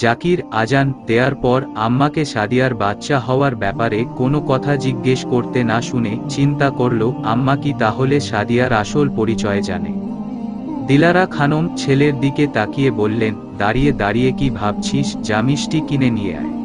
জাকির, আজান দেয়ার পর আম্মাকে সাদিয়ার বাচ্চা হওয়ার ব্যাপারে কোনো কথা জিজ্ঞেস করতে না শুনে চিন্তা করল, আম্মা কি তাহলে সাদিয়ার আসল পরিচয় জানে? দিলারা খানম ছেলের দিকে তাকিয়ে বললেন, দাঁড়িয়ে দাঁড়িয়ে কি ভাবছিস, যা মিষ্টি কিনে নিয়ে আয়।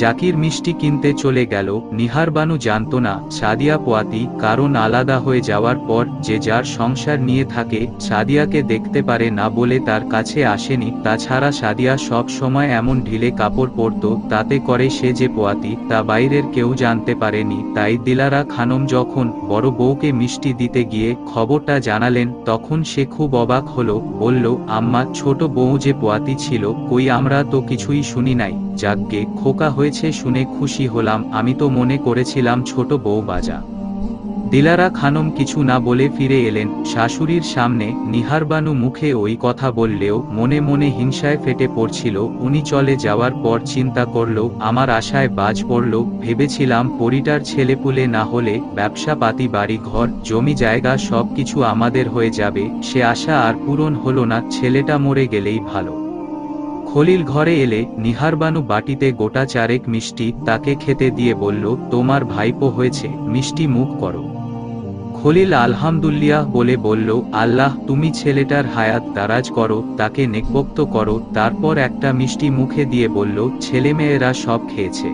জাকির মিষ্টি কিনতে চলে গেল নিহারবানু জানত না, সাদিয়া পোয়াতি কারণ আলাদা হয়ে যাওয়ার পর যে যার সংসার নিয়ে থাকে, সাদিয়াকে দেখতে পারে না বলে তার কাছে আসেনি, তাছাড়া সাদিয়া সব সময় এমন ঢিলে কাপড় পরত, তাতে করে সে যে পোয়াতি, তা বাইরের কেউ জানতে পারেনি, তাই দিলারা খানম যখন বড় বউকে মিষ্টি দিতে গিয়ে খবরটা জানালেন, তখন সে খুব অবাক হলো, বলল, আম্মা, ছোট বউ যে পোয়াতি ছিল, কই আমরা তো কিছুই শুনি নাই যাকগে খোকা হয়েছে শুনে খুশি হলাম, আমি তো মনে করেছিলাম ছোট বউ বাজা। দিলারা খানম কিছু না বলে ফিরে এলেন, শাশুড়ির সামনে নিহারবানু মুখে ওই কথা বললেও মনে মনে হিংসায় ফেটে পড়ছিল, উনি চলে যাওয়ার পর চিন্তা করল, আমার আশায় বাজ পড়ল, ভেবেছিলাম পরিটার ছেলেপুলে না হলে ব্যবসা পাতি বাড়ি ঘর জমি জায়গা সব কিছু আমাদের হয়ে যাবে, সে আশা আর পূরণ হলো না, ছেলেটা মরে গেলেই ভালো। খলিল ঘরে এলে নিহারবানু বাটিতে গোটা চারেক মিষ্টি তাকে খেতে দিয়ে বলল, তোমার ভাইপো হয়েছে, মিষ্টি মুখ করো। খলিল আলহামদুল্লিয়া বলে বলল, আল্লাহ, তুমি ছেলেটার হায়াত দারাজ করো, তাকে নেকবক্ত করো। তারপর একটা মিষ্টি মুখে দিয়ে বলল, ছেলেমেয়েরা সব খেয়েছে।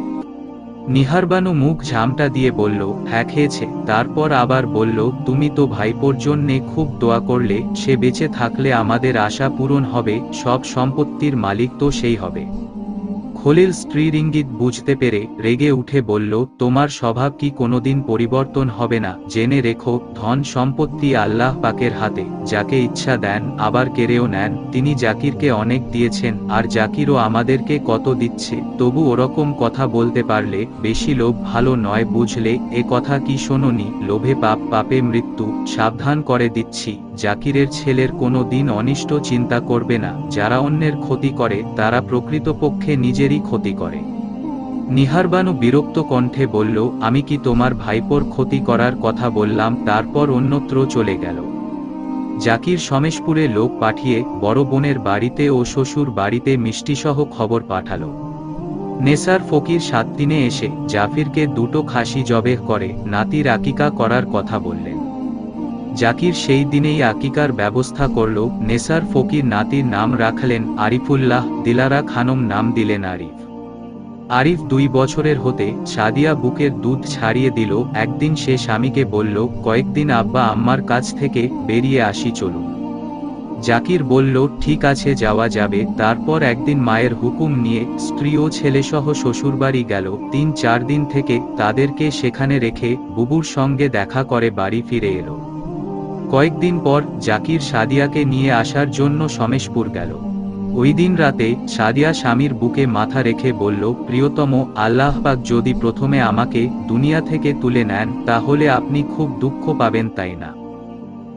নিহারবানু মুখ ঝামটা দিয়ে বলল হ্যাঁ খেয়েছে। তারপর আবার বলল, তুমি তো ভাইপোর জন্যে খুব দোয়া করলে, সে বেঁচে থাকলে আমাদের আশা পূরণ হবে, সব সম্পত্তির মালিক তো সেই হবে। খলিল স্ত্রীর ইঙ্গিত বুঝতে পেরে রেগে উঠে বলল, তোমার স্বভাব কি কোনোদিন পরিবর্তন হবে না? জেনে রেখো, ধন সম্পত্তি আল্লাহ পাকের হাতে। যাকে ইচ্ছা দেন, আবার কেড়েও নেন। তিনি জাকিরকে অনেক দিয়েছেন, আর জাকিরও আমাদেরকে কত দিচ্ছে। তবু ওরকম কথা বলতে পারলে বেশি লোভ ভালো নয় বুঝলে। এ কথা কি শোনোনি? লোভে পাপ, পাপে মৃত্যু। সাবধান করে দিচ্ছি। জাকিরের ছেলের কোনো দিন অনিষ্ট চিন্তা করবে না। যারা অন্যের ক্ষতি করে, তারা প্রকৃতপক্ষে নিজেরই ক্ষতি করে। নিহারবানু বিরক্ত কণ্ঠে বলল, আমি কি তোমার ভাইপোর ক্ষতি করার কথা বললাম, তারপর অন্যত্র চলে গেল। জাকির সমেশপুরে লোক পাঠিয়ে বড় বোনের বাড়িতে ও শ্বশুর বাড়িতে মিষ্টিসহ খবর পাঠালো। নেসার ফকির সাত দিনে এসে জাফিরকে দুটো খাসি জবেহ করে নাতির আকিকা করার কথা বললেন। জাকির সেই দিনেই আকিকার ব্যবস্থা করল, নেসার ফকির নাতির নাম রাখলেন আরিফুল্লাহ, দিলারা খানম নাম দিলেন আরিফ। আরিফ দুই বছরের হতে সাদিয়া বুকের দুধ ছাড়িয়ে দিল, একদিন সে স্বামীকে বলল, কয়েকদিন আব্বা আম্মার কাছ থেকে বেরিয়ে আসি, চলুন। জাকির বলল, ঠিক আছে, যাওয়া যাবে। তারপর একদিন মায়ের হুকুম নিয়ে স্ত্রী ও ছেলেসহ শ্বশুরবাড়ি গেল। তিন চার দিন থেকে তাদেরকে সেখানে রেখে বুবুর সঙ্গে দেখা করে বাড়ি ফিরে এলো। কয়েকদিন পর জাকির সাদিয়াকে নিয়ে আসার জন্য সমেশপুর গেল। ওই দিন রাতে সাদিয়া স্বামীর বুকে মাথা রেখে বলল, প্রিয়তম আল্লাহবাক যদি প্রথমে আমাকে দুনিয়া থেকে তুলে নেন, তাহলে আপনি খুব দুঃখ পাবেন তাই না?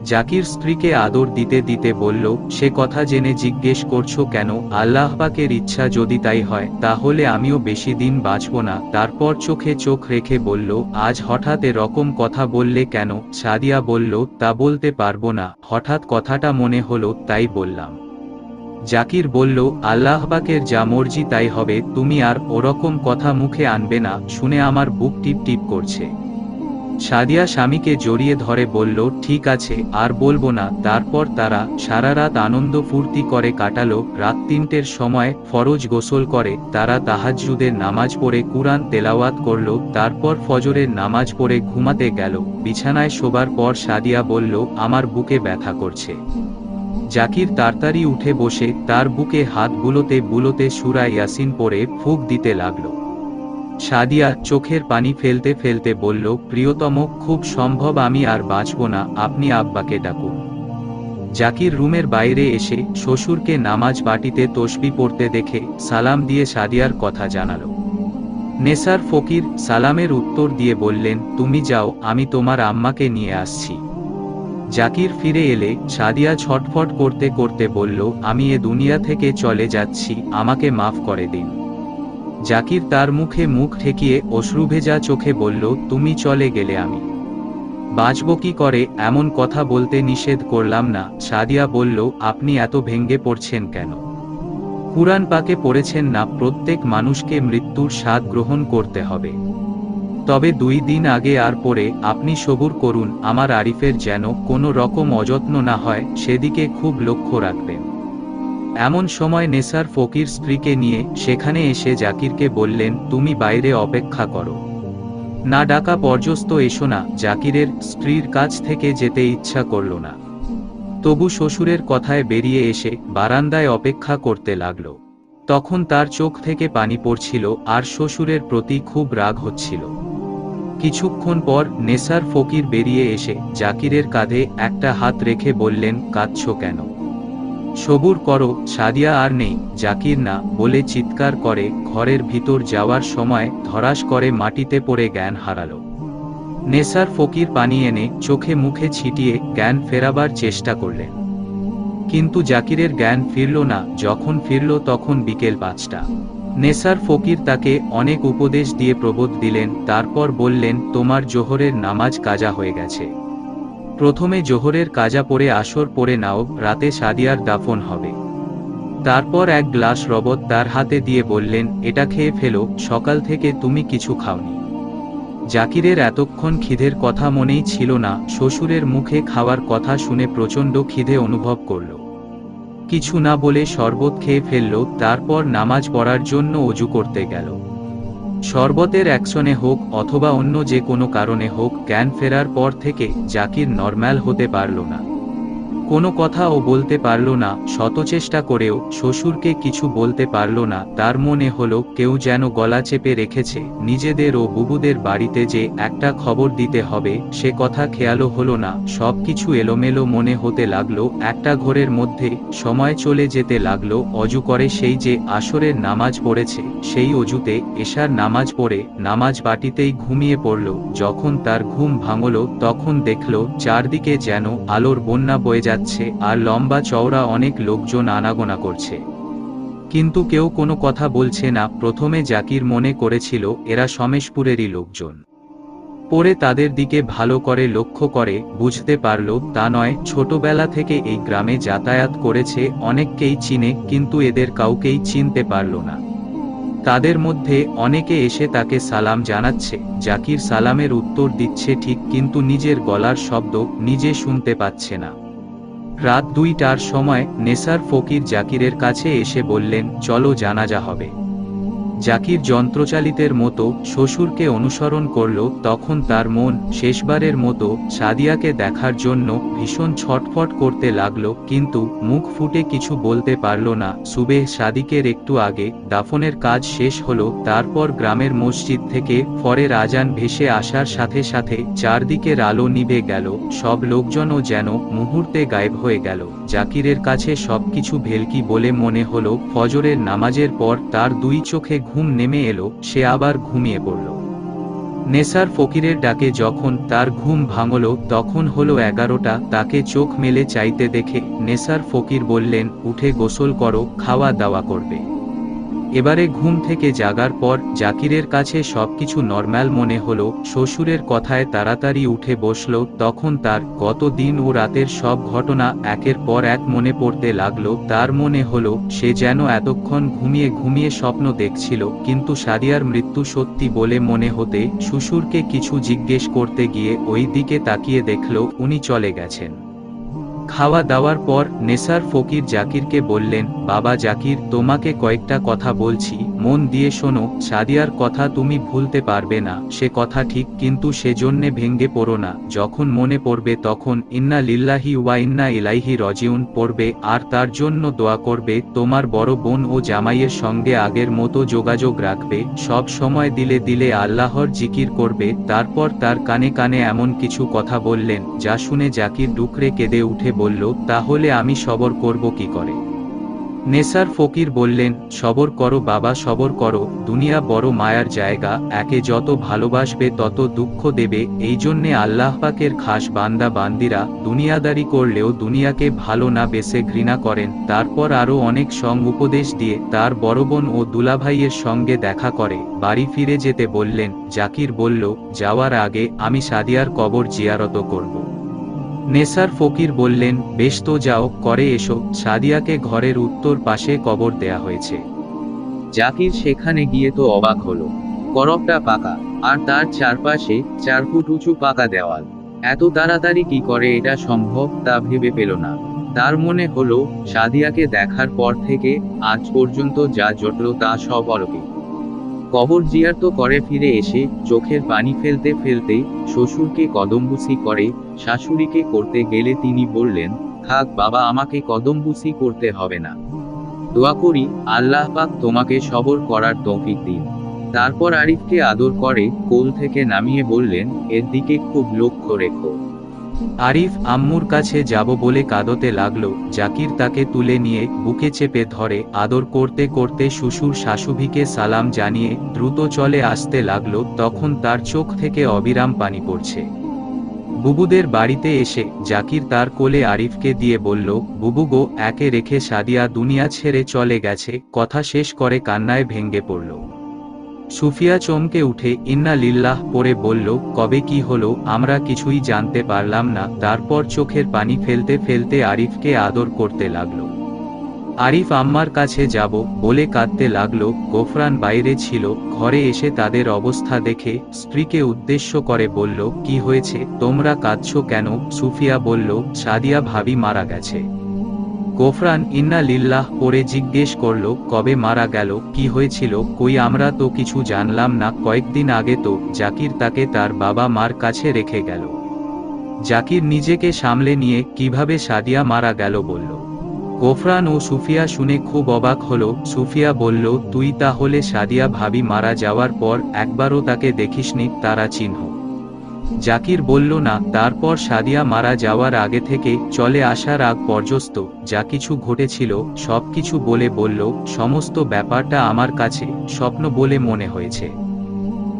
জাকির স্ত্রীকে আদর দিতে দিতে বলল, সে কথা জেনে জিজ্ঞেস করছ কেন? আল্লাহবাকের ইচ্ছা যদি তাই হয়, তাহলে আমিও বেশি দিন বাঁচব না। তারপর চোখে চোখ রেখে বলল, আজ হঠাৎ এরকম কথা বললে কেন? সাদিয়া বলল, তা বলতে পারব না। হঠাৎ কথাটা মনে হলো, তাই বললাম। জাকির বলল আল্লাহবাকের যা মর্জি তাই হবে, তুমি আর ওরকম কথা মুখে আনবে না। শুনে আমার বুক টিপ টিপ করছে। সাদিয়া স্বামীকে জড়িয়ে ধরে বলল, ঠিক আছে, আর বলব না। তারপর তারা সারা রাত আনন্দ ফুর্তি করে কাটালো। রাত তিনটের সময় ফরজ গোসল করে, তারা তাহাজ্জুদের নামাজ পড়ে কুরআন তেলাওয়াত করল, তারপর ফজরের নামাজ পড়ে ঘুমাতে গেল। বিছানায় শোবার পর সাদিয়া বলল, আমার বুকে ব্যথা করছে। জাকির তাড়াতাড়ি উঠে বসে, তার বুকে হাত বুলোতে বুলোতে সুরা ইয়াসিন পরে ফুক দিতে লাগল। সাদিয়া চোখের পানি ফেলতে ফেলতে বলল, প্রিয়তম, খুব সম্ভব আমি আর বাঁচব না, আপনি আব্বাকে ডাকুন। জাকির রুমের বাইরে এসে শ্বশুরকে নামাজ বাটিতে তসবি পড়তে দেখে সালাম দিয়ে সাদিয়ার কথা জানালো। নেসার ফকির সালামের উত্তর দিয়ে বললেন, তুমি যাও, আমি তোমার আম্মাকে নিয়ে আসছি। জাকির ফিরে এলে সাদিয়া ছটফট করতে করতে বলল, আমি এ দুনিয়া থেকে চলে যাচ্ছি, আমাকে মাফ করে দিন। জাকির তার মুখে মুখ ঠেকিয়ে অশ্রুভেজা চোখে বলল, তুমি চলে গেলে আমি। বাঁচব কি করে? এমন কথা বলতে নিষেধ করলাম না। সাদিয়া বলল, আপনি এত ভেঙ্গে পড়ছেন কেন? কুরআন পাকে পড়েছেন না, প্রত্যেক মানুষকে মৃত্যুর স্বাদ গ্রহণ করতে হবে। তবে দুই দিন আগে আর পরে আপনি সবুর করুন, আমার আরিফের যেন কোনো রকম অযত্ন না হয়, সেদিকে খুব লক্ষ্য রাখবেন। এমন সময় নেসার ফকির স্ত্রীকে নিয়ে সেখানে এসে জাকিরকে বললেন, তুমি বাইরে অপেক্ষা করো। না ডাকা পর্যস্ত এসো না, জাকিরের স্ত্রীর কাছ থেকে যেতে ইচ্ছা করল না। তবু শ্বশুরের কথায় বেরিয়ে এসে বারান্দায় অপেক্ষা করতে লাগল। তখন তার চোখ থেকে পানি পড়ছিল, আর শ্বশুরের প্রতি খুব রাগ হচ্ছিল। কিছুক্ষণ পর নেসার ফকির বেরিয়ে এসে জাকিরের কাঁধে একটা হাত রেখে বললেন, কাঁদছ কেন? সবুর করো, সাদিয়া আর নেই, জাকির না, বলে চিৎকার করে, ঘরের ভিতর যাওয়ার সময় ধরাস করে মাটিতে পড়ে জ্ঞান হারালো। নেসার ফকির পানি এনে চোখে মুখে ছিটিয়ে জ্ঞান ফেরাবার চেষ্টা করলেন। কিন্তু জাকিরের জ্ঞান ফিরল না, যখন ফিরল তখন বিকেল পাঁচটা। নেসার ফকির তাকে অনেক উপদেশ দিয়ে প্রবোধ দিলেন, তারপর বললেন, তোমার জোহরের নামাজ কাজা হয়ে গেছে। প্রথমে জোহরের কাজা পরে আসর পরে নাও, রাতে সাদিয়ার দাফন হবে। তারপর এক গ্লাস রবত তার হাতে দিয়ে বললেন, এটা খেয়ে ফেলো, সকাল থেকে তুমি কিছু খাওনি। জাকিরের এতক্ষণ খিদের কথা মনেই ছিল না, শ্বশুরের মুখে খাওয়ার কথা শুনে প্রচণ্ড খিদে অনুভব করল। কিছু না বলে শরবত খেয়ে ফেলল, তারপর নামাজ পড়ার জন্য অজু করতে গেল। শরবতের অ্যাকশনে হোক অথবা অন্য যে কোনো কারণে হোক জ্ঞান ফেরার পর থেকে জাকির নর্ম্যাল হতে পারল না। কোনো কথা ও বলতে পারল না, শত চেষ্টা করেও শ্বশুরকে কিছু বলতে পারল না, তার মনে হলো কেউ যেন গলা চেপে রেখেছে, নিজেদের ও বুবুদের বাড়িতে যে একটা খবর দিতে হবে, সে কথা খেয়ালও হলো না, সব কিছু এলোমেলো মনে হতে লাগল, একটা ঘরের মধ্যে সময় চলে যেতে লাগল, অজু করে সেই যে আসরের নামাজ পড়েছে, সেই অজুতে এশার নামাজ পড়ে, নামাজ বাটিতেই ঘুমিয়ে পড়ল, যখন তার ঘুম ভাঙল, তখন দেখল চারদিকে যেন আলোর বন্যা বয়ে যাচ্ছে। আর লম্বা চওড়া অনেক লোকজন আনাগোনা করছে। কিন্তু কেউ কোনো কথা বলছে না, প্রথমে জাকির মনে করেছিল, এরা সমেশপুরেরই লোকজন। পরে তাদের দিকে ভালো করে লক্ষ্য করে, বুঝতে পারল, তা নয়, ছোটবেলা থেকে এই গ্রামে যাতায়াত করেছে, অনেককেই চিনে, কিন্তু এদের কাউকেই চিনতে পারল না। তাদের মধ্যে অনেকে এসে তাকে সালাম জানাচ্ছে, জাকির সালামের উত্তর দিচ্ছে ঠিক, কিন্তু নিজের গলার শব্দ নিজে শুনতে পাচ্ছে না। রাত দুইটার সময় নেসার ফকির জাকিরের কাছে এসে বললেন চলো জানাজা হবে। জাকির যন্ত্রচালিতের মতো শ্বশুরকে অনুসরণ করল, তখন তার মন শেষবারের মতো সাদিয়াকে দেখার জন্য ভীষণ ছটফট করতে লাগল, কিন্তু মুখ ফুটে কিছু বলতে পারল না। সুবেহ সাদিকের একটু আগে দাফনের কাজ শেষ হলো, তারপর গ্রামের মসজিদ থেকে ফরের আজান ভেসে আসার সাথে সাথে চারদিকের আলো নিভে গেল, সব লোকজনও যেন মুহূর্তে গায়েব হয়ে গেল। জাকিরের কাছে সবকিছু ভেলকি বলে মনে হলো, ফজরের নামাজের পর তার দুই চোখে ঘুম নেমে এলো, সে আবার ঘুমিয়ে পড়ল। নেসার ফকিরের ডাকে যখন তার ঘুম ভাঙল, তখন হলো এগারোটা, তাকে চোখ মেলে চাইতে দেখে নেসার ফকির বললেন, উঠে গোসল করো খাওয়া দাওয়া করবে। এবারে ঘুম থেকে জাগার পর জাকিরের কাছে সবকিছু নর্ম্যাল মনে হলো, শ্বশুরের কথায় তাড়াতাড়ি উঠে বসল, তখন তার গত দিন ও রাতের সব ঘটনা একের পর এক মনে পড়তে লাগল, তার মনে হলো সে যেন এতক্ষণ ঘুমিয়ে ঘুমিয়ে স্বপ্ন দেখছিল, কিন্তু সাদিয়ার মৃত্যু সত্যি বলে মনে হতে, শ্বশুরকে কিছু জিজ্ঞেস করতে গিয়ে ওই দিকে তাকিয়ে দেখল, উনি চলে গেছেন। খাওয়া দাওয়ার পর নেসার ফকির জাকিরকে বললেন, বাবা জাকির, তোমাকে কয়েকটা কথা বলছি। মন দিয়ে শোনো, সাদিয়ার কথা তুমি ভুলতে পারবে না। সে কথা ঠিক, কিন্তু সেজন্যে ভেঙ্গে পড়ো না। যখন মনে পড়বে তখন ইন্না লিল্লাহি ওয়া ইন্না ইলাইহি রজিউন পড়বে, আর তার জন্য দোয়া করবে, তোমার বড় বোন ও জামাইয়ের সঙ্গে আগের মতো যোগাযোগ রাখবে। সব সময় দিলে দিলে আল্লাহর জিকির করবে, তারপর তার কানে কানে এমন কিছু কথা বললেন, যা শুনে জাকির ডুকরে কেঁদে উঠে বলল, তাহলে আমি সবর করব কি করে? নেসার ফকির বললেন, সবর করো বাবা, সবর করো। দুনিয়া বড় মায়ার জায়গা, একে যত ভালোবাসবে তত দুঃখ দেবে। এই জন্যে আল্লাহ পাকের খাস বান্দা বান্দিরা, দুনিয়াদারি করলেও দুনিয়াকে ভালো না বেসে ঘৃণা করেন। তারপর আরও অনেক সং উপদেশ দিয়ে তার বড় বোন ও দুলাভাইয়ের সঙ্গে দেখা করে। বাড়ি ফিরে যেতে বললেন, জাকির বলল, যাওয়ার আগে আমি সাদিয়ার কবর জিয়ারত করব। নেসার ফকির বললেন, বেশ তো যাও, করে এসো। সাদিয়াকে ঘরের উত্তর পাশে কবর দেয়া হয়েছে। জাকির সেখানে গিয়ে তো অবাক হলো। করবটা পাকা, আর তার চারপাশে চার ফুট উঁচু পাকা দেওয়াল। এত তাড়াতাড়ি কি করে এটা সম্ভব তা ভেবে পেল না। তার মনে হলো, সাদিয়াকে দেখার পর থেকে আজ পর্যন্ত যা জটল তা সব অলৌকিক। কবর জিয়ার্ত করে ফিরে এসে চোখের পানি ফেলতে ফেলতে শ্বশুরকে কদমবুসি করে, শাশুড়িকে করতে গেলে তিনি বললেন, থাক বাবা, আমাকে কদমবুসি করতে হবে না। দোয়া করি, আল্লাহ পাক তোমাকে সবর করার তৌফিক দিন। তারপর আরিফকে আদর করে কোল থেকে নামিয়ে বললেন, এর দিকে খুব লক্ষ্য রেখো। আরিফ আম্মুর কাছে যাব বলে কাঁদতে লাগল, জাকির তাকে তুলে নিয়ে বুকে চেপে ধরে আদর করতে করতে শ্বশুর শাশুভিকে সালাম জানিয়ে দ্রুত চলে আসতে লাগল, তখন তার চোখ থেকে অবিরাম পানি পড়ছে। বুবুদের বাড়িতে এসে জাকির তার কোলে আরিফকে দিয়ে বলল, বুবু গো, একে রেখে সাদিয়া দুনিয়া ছেড়ে চলে গেছে। কথা শেষ করে কান্নায় ভেঙ্গে পড়ল। সুফিয়া চমকে উঠে, ইন্না লিল্লাহ পরে বলল, কবে কি হলো, আমরা কিছুই জানতে পারলাম না। তারপর চোখের পানি ফেলতে ফেলতে আরিফকে আদর করতে লাগল। আরিফ আম্মার কাছে যাব বলে কাঁদতে লাগল। গোফরান বাইরে ছিল, ঘরে এসে তাদের অবস্থা দেখে স্ত্রীকে উদ্দেশ্য করে বলল, কি হয়েছে? তোমরা কাঁদছো কেন? সুফিয়া বলল, সাদিয়া ভাবি মারা গেছে। গোফরান ইন্না লিল্লাহ পরে জিজ্ঞেস করল, কবে মারা গেল? কি হয়েছিল? কই আমরা তো কিছু জানলাম না। কয়েকদিন আগে তো জাকির তাকে তার বাবা মার কাছে রেখে গেল। জাকির নিজেকে সামলে নিয়ে কীভাবে সাদিয়া মারা গেল বলল। গোফরান ও সুফিয়া শুনে খুব অবাক হলো। সুফিয়া বলল, তুই তাহলে সাদিয়া ভাবি মারা যাওয়ার পর একবারও তাকে দেখিসনি, তারা চিহ্ন। জাকির বলল, না, তারপর সাদিয়া মারা যাওয়ার আগে থেকে চলে আসার আগ পর্যস্ত। যা কিছু ঘটেছিল সব কিছু বলে বলল, সমস্ত ব্যাপারটা আমার কাছে স্বপ্ন বলে মনে হয়েছে।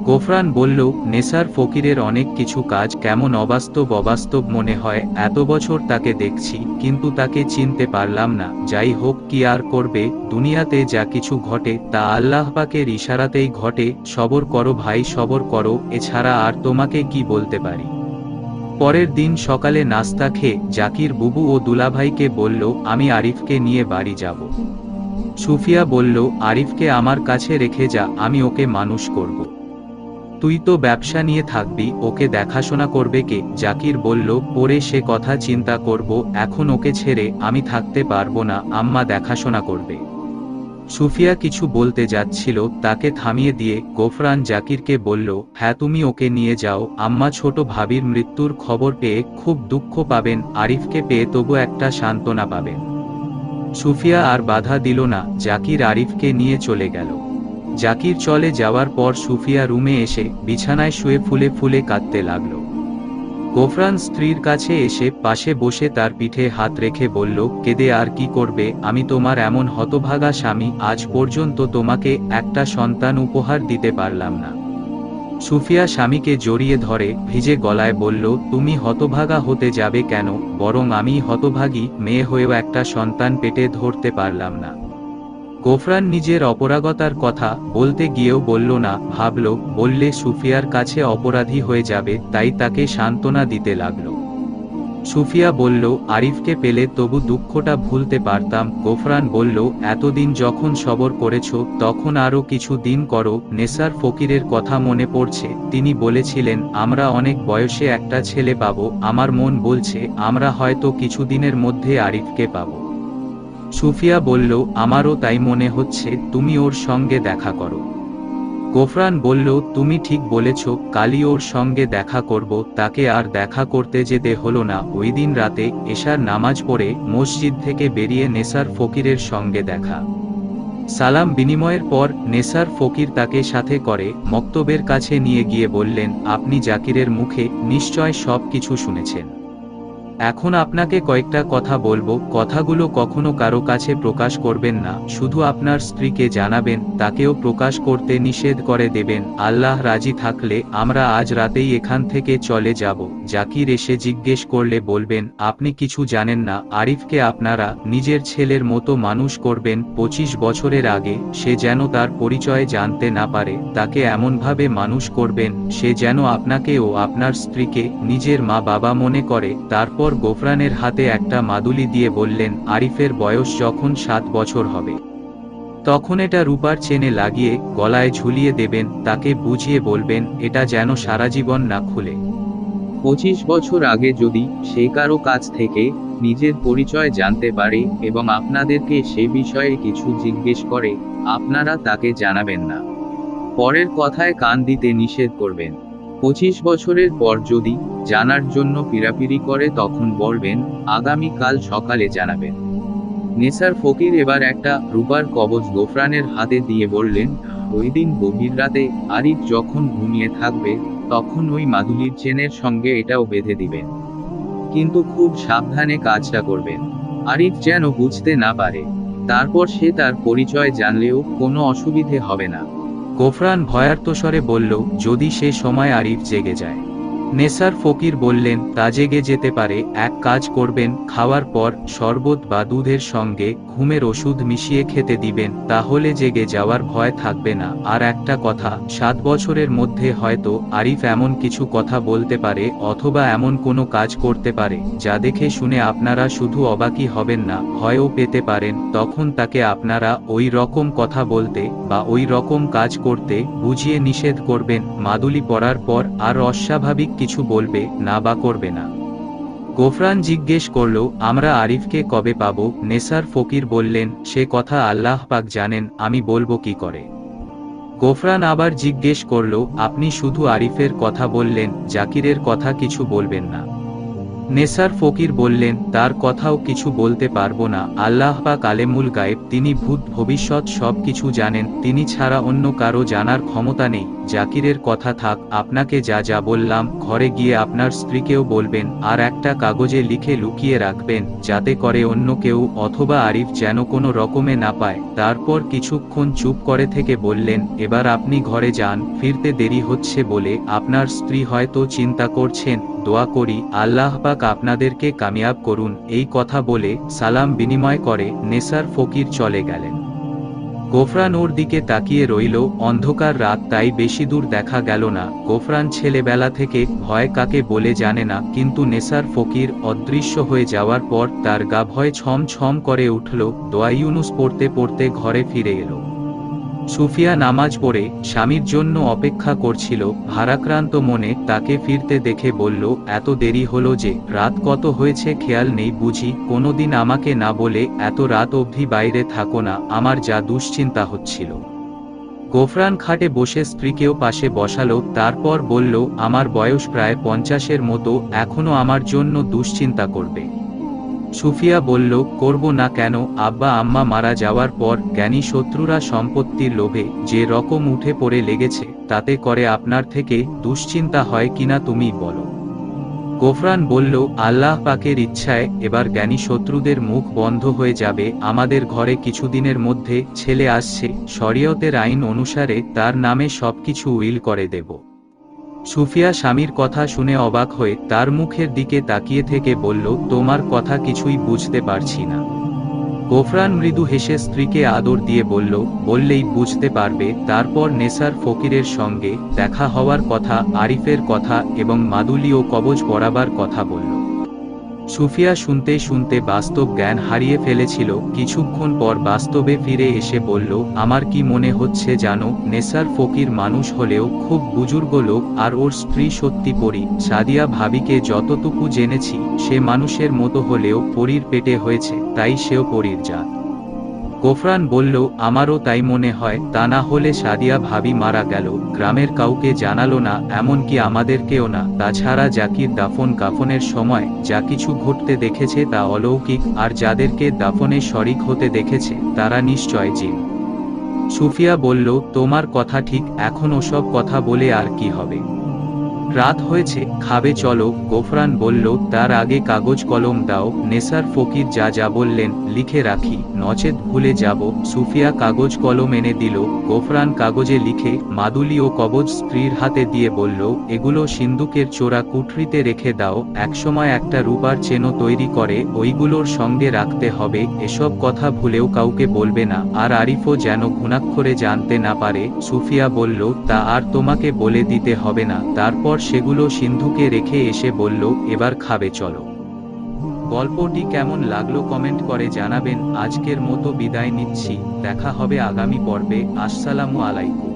গোফরান বলল, নেসার ফকিরের অনেক কিছু কাজ কেমন অবাস্তব অবাস্তব মনে হয়, এত বছর তাকে দেখছি, কিন্তু তাকে চিনতে পারলাম না, যাই হোক কি আর করবে, দুনিয়াতে যা কিছু ঘটে, তা আল্লাহ পাকের ইশারাতেই ঘটে, সবর করো ভাই, সবর করো, এছাড়া আর তোমাকে কি বলতে পারি? পরের দিন সকালে নাস্তা খেয়ে, জাকির বুবু ও দুলাভাইকে বলল, আমি আরিফকে নিয়ে বাড়ি যাব। সুফিয়া বলল, আরিফকে আমার কাছে রেখে যা, আমি ওকে মানুষ করব। তুই তো ব্যবসা নিয়ে থাকবি, ওকে দেখাশোনা করবে কে? জাকির বলল পরে সে কথা চিন্তা করব, এখন ওকে ছেড়ে আমি থাকতে পারব না, আম্মা দেখাশোনা করবে। সুফিয়া কিছু বলতে যাচ্ছিল, তাকে থামিয়ে দিয়ে গোফরান জাকিরকে বলল হ্যাঁ তুমি ওকে নিয়ে যাও, আম্মা ছোট ভাবির মৃত্যুর খবর পেয়ে খুব দুঃখ পাবেন, আরিফকে পেয়ে তবু একটা সান্ত্বনা পাবেন। সুফিয়া আর বাধা দিল না, জাকির আরিফকে নিয়ে চলে গেল। জাকির চলে যাওয়ার পর সুফিয়া রুমে এসে বিছানায় শুয়ে ফুলে ফুলে কাঁদতে লাগল। গোফরান স্ত্রীর কাছে এসে পাশে বসে তার পিঠে হাত রেখে বলল, কেঁদে আর কি করবে? আমি তোমার এমন হতভাগা স্বামী, আজ পর্যন্ত তোমাকে একটা সন্তান উপহার দিতে পারলাম না। সুফিয়া স্বামীকে জড়িয়ে ধরে ভিজে গলায় বলল, তুমি হতভাগা হতে যাবে কেন? বরং আমি হতভাগী, মেয়ে হয়েও একটা সন্তান পেটে ধরতে পারলাম না। গোফরান নিজের অপরাগতার কথা বলতে গিয়েও বলল না, ভাবল, বললে সুফিয়ার কাছে অপরাধী হয়ে যাবে, তাই তাকে সান্ত্বনা দিতে লাগল। সুফিয়া বলল, আরিফকে পেলে তবু দুঃখটা ভুলতে পারতাম, গোফরান বলল, এতদিন যখন সবর করেছ, তখন আরও কিছু দিন করো, নেসার ফকিরের কথা মনে পড়ছে, তিনি বলেছিলেন, আমরা অনেক বয়সে একটা ছেলে পাব, আমার মন বলছে, আমরা হয়তো কিছুদিনের মধ্যে আরিফকে পাবো। সুফিয়া বলল, আমারও তাই মনে হচ্ছে, তুমি ওর সঙ্গে দেখা করো। গোফরান বলল, তুমি ঠিক বলেছ কালি ওর সঙ্গে দেখা করব, তাকে আর দেখা করতে যেতে হলো না। ওই দিন রাতে এশার নামাজ পড়ে মসজিদ থেকে বেরিয়ে নেসার ফকিরের সঙ্গে দেখা। সালাম বিনিময়ের পর নেসার ফকির তাকে সাথে করে মক্তবের কাছে নিয়ে গিয়ে বললেন, আপনি জাকিরের মুখে নিশ্চয় সব কিছু শুনেছেন। এখন আপনাকে কয়েকটা কথা বলব, কথাগুলো কখনো কারও কাছে প্রকাশ করবেন না, শুধু আপনার স্ত্রীকে জানাবেন, তাকেও প্রকাশ করতে নিষেধ করে দেবেন, আল্লাহ রাজি থাকলে আমরা আজ রাতেই এখান থেকে চলে যাব, জাকির এসে জিজ্ঞেস করলে বলবেন, আপনি কিছু জানেন না, আরিফকে আপনারা নিজের ছেলের মতো মানুষ করবেন, পঁচিশ বছরের আগে, সে যেন তার পরিচয় জানতে না পারে, তাকে এমনভাবে মানুষ করবেন, সে যেন আপনাকে ও আপনার স্ত্রীকে নিজের মা বাবা মনে করে, তারপর গোফরানের হাতে একটা মাদুলি দিয়ে বললেন, আরিফের বয়স যখন সাত বছর হবে। তখন এটা রূপার চেনে লাগিয়ে গলায় ঝুলিয়ে দেবেন, তাকে বুঝিয়ে বলবেন, এটা যেন সারা জীবন না খুলে। পঁচিশ বছর আগে যদি সে কারও কাছ থেকে নিজের পরিচয় জানতে পারে এবং আপনাদেরকে সে বিষয়ে কিছু জিজ্ঞেস করে, আপনারা তাকে জানাবেন না। পরের কথায় কান দিতে নিষেধ করবেন। পঁচিশ বছরের পর যদি জানার জন্য পিরাপিরি করে তখন বলবেন, আগামীকাল সকালে জানাবেন। নেসার ফকির এবার একটা রূপার কবজ গোফরানের হাতে দিয়ে বললেন, ওই দিন গভীর রাতে আরিফ যখন ঘুমিয়ে থাকবে, তখন ওই মাদুলির চেনের সঙ্গে এটাও বেঁধে দিবেন। কিন্তু খুব সাবধানে কাজটা করবেন। আরিফ যেন বুঝতে না পারে। তারপর সে তার পরিচয় জানলেও কোনো অসুবিধে হবে না। গোফরান ভয়ার্তস্বরে বলল যদি সে সময় আরিফ জেগে যায়। নেসার ফকির বললেন তা জেগে যেতে পারে, এক কাজ করবেন, খাওয়ার পর শরবত বা দুধের সঙ্গে ঘুমের ওষুধ মিশিয়ে খেতে দিবেন, তাহলে জেগে যাওয়ার ভয় থাকবে না। আর একটা কথা, সাত বছরের মধ্যে হয়তো আরিফ এমন কিছু কথা বলতে পারে অথবা এমন কোনো কাজ করতে পারে, যা দেখে শুনে আপনারা শুধু অবাকই হবেন না, ভয়ও পেতে পারেন, তখন তাকে আপনারা ওই রকম কথা বলতে বা ওই রকম কাজ করতে বুঝিয়ে নিষেধ করবেন, মাদুলি পড়ার পর আর অস্বাভাবিক কিছু বলবে, না বা করবে না। গোফরান জিজ্ঞেস করল, আমরা আরিফকে কবে পাব? নেসার ফকির বললেন, সে কথা আল্লাহ পাক জানেন, আমি বলব কি করে? গোফরান আবার জিজ্ঞেস করল, আপনি শুধু আরিফের কথা বললেন, জাকিরের কথা কিছু বলবেন না। নেসার ফকির বললেন, তার কথাও কিছু বলতে পারব না, আল্লাহ পাক আলেমুল গায়েব, তিনি ভূত, ভবিষ্যৎ সব কিছু জানেন, তিনি ছাড়া অন্য কারও জানার ক্ষমতা নেই। জাকিরের কথা থাক, আপনাকে যা যা বললাম, ঘরে গিয়ে আপনার স্ত্রীকেও বলবেন, আর একটা কাগজে লিখে লুকিয়ে রাখবেন, যাতে করে অন্য কেউ অথবা আরিফ যেন কোনো রকমে না পায়। তারপর কিছুক্ষণ চুপ করে থেকে বললেন, এবার আপনি ঘরে যান, ফিরতে দেরি হচ্ছে বলে আপনার স্ত্রী হয়তো চিন্তা করছেন, দোয়া করি, আল্লাহ পাক আপনাদেরকে কামিয়াব করুন। এই কথা বলে সালাম বিনিময় করে নেসার ফকির চলে গেলেন। গোফরান ওর দিকে তাকিয়ে রইল, অন্ধকার রাত তাই বেশি দূর দেখা গেল না। গোফরান ছেলেবেলা থেকে ভয় কাকে বলে জানে না, কিন্তু নেসার ফকির অদৃশ্য হয়ে যাওয়ার পর তার গা ভয় ছম ছম করে উঠল, দোয়া ইউনুস পড়তে পড়তে ঘরে ফিরে এলো। সুফিয়া নামাজ পড়ে স্বামীর জন্য অপেক্ষা করছিল, ভারাক্রান্ত মনে তাকে ফিরতে দেখে বলল, এত দেরি হলো যে, রাত কত হয়েছে খেয়াল নেই বুঝি, কোনোদিন আমাকে না বলে এত রাত অবধি বাইরে থাকো না, আমার যা দুশ্চিন্তা হচ্ছিল। গোফরান খাটে বসে স্ত্রীকেও পাশে বসালো, তারপর বলল, আমার বয়স প্রায় পঞ্চাশের মতো, এখনও আমার জন্য দুশ্চিন্তা করবে। সুফিয়া বলল, করব না কেন? আব্বা আম্মা মারা যাওয়ার পর জ্ঞানী শত্রুরা সম্পত্তির লোভে যে রকম উঠে পড়ে লেগেছে, তাতে করে আপনার থেকে দুশ্চিন্তা হয় কিনা তুমি বলো। গোফরান বলল, আল্লাহ পাকের ইচ্ছায় এবার জ্ঞানী শত্রুদের মুখ বন্ধ হয়ে যাবে। আমাদের ঘরে কিছুদিনের মধ্যে ছেলে আসছে, শরীয়তের আইন অনুসারে তার নামে সবকিছু উইল করে দেব। সুফিয়া স্বামীর কথা শুনে অবাক হয়ে তার মুখের দিকে তাকিয়ে থেকে বলল, তোমার কথা কিছুই বুঝতে পারছি না। গোফরান মৃদু হেসে স্ত্রীকে আদর দিয়ে বলল, বললেই বুঝতে পারবে। তারপর নেসার ফকিরের সঙ্গে দেখা হওয়ার কথা, আরিফের কথা এবং মাদুলি ও কবজ পড়াবার কথা বলল। সুফিয়া শুনতে শুনতে বাস্তব জ্ঞান হারিয়ে ফেলেছিল। কিছুক্ষণ পর বাস্তবে ফিরে এসে বলল, আমার কি মনে হচ্ছে জানো, নেসার ফকির মানুষ হলেও খুব বুজুর্গ লোক আর ওর স্ত্রী সত্যি পরি। সাদিয়া ভাবিকে যতটুকু জেনেছি, সে মানুষের মতো হলেও পরীর পেটে হয়েছে, তাই সেও পরীর জাত। গোফরান বলল, আমারও তাই মনে হয়, তা না হলে সাদিয়া ভাবি মারা গেল, গ্রামের কাউকে জানালো না, এমনকি আমাদেরকেও না। তাছাড়া জাকির দাফন কাফনের সময় যা কিছু ঘটতে দেখেছে তা অলৌকিক, আর যাদেরকে দাফনে শরিক হতে দেখেছে, তারা নিশ্চয় জিন। সুফিয়া বলল, তোমার কথা ঠিক, এখন ওসব কথা বলে আর কি হবে? রাত হয়েছে, খাবে চলো, গোফরান বলল, তার আগে কাগজ কলম দাও, নেসার ফকির যা যা বললেন, লিখে রাখি, নচেত ভুলে যাব, সুফিয়া কাগজ কলম এনে দিল, গোফরান কাগজে লিখে, মাদুলি ও কবজ স্ত্রীর হাতে দিয়ে বলল, এগুলো সিন্দুকের চোরা কুঠরিতে রেখে দাও, একসময় একটা রূপার চেনো তৈরি করে, ওইগুলোর সঙ্গে রাখতে হবে, এসব কথা ভুলেও কাউকে বলবে না, আর আরিফও যেন ঘুণাক্ষরে জানতে না পারে, সুফিয়া বলল, তা আর তোমাকে বলে দিতে হবে না, তারপর সেগুলো সিন্ধুকে রেখে এসে বলল, এবার খাবে, চলো। গল্পটি কেমন লাগল কমেন্ট করে জানাবেন। আজকের মতো বিদায় নিচ্ছি। দেখা হবে আগামী পর্বে। আসসালামু আলাইকুম।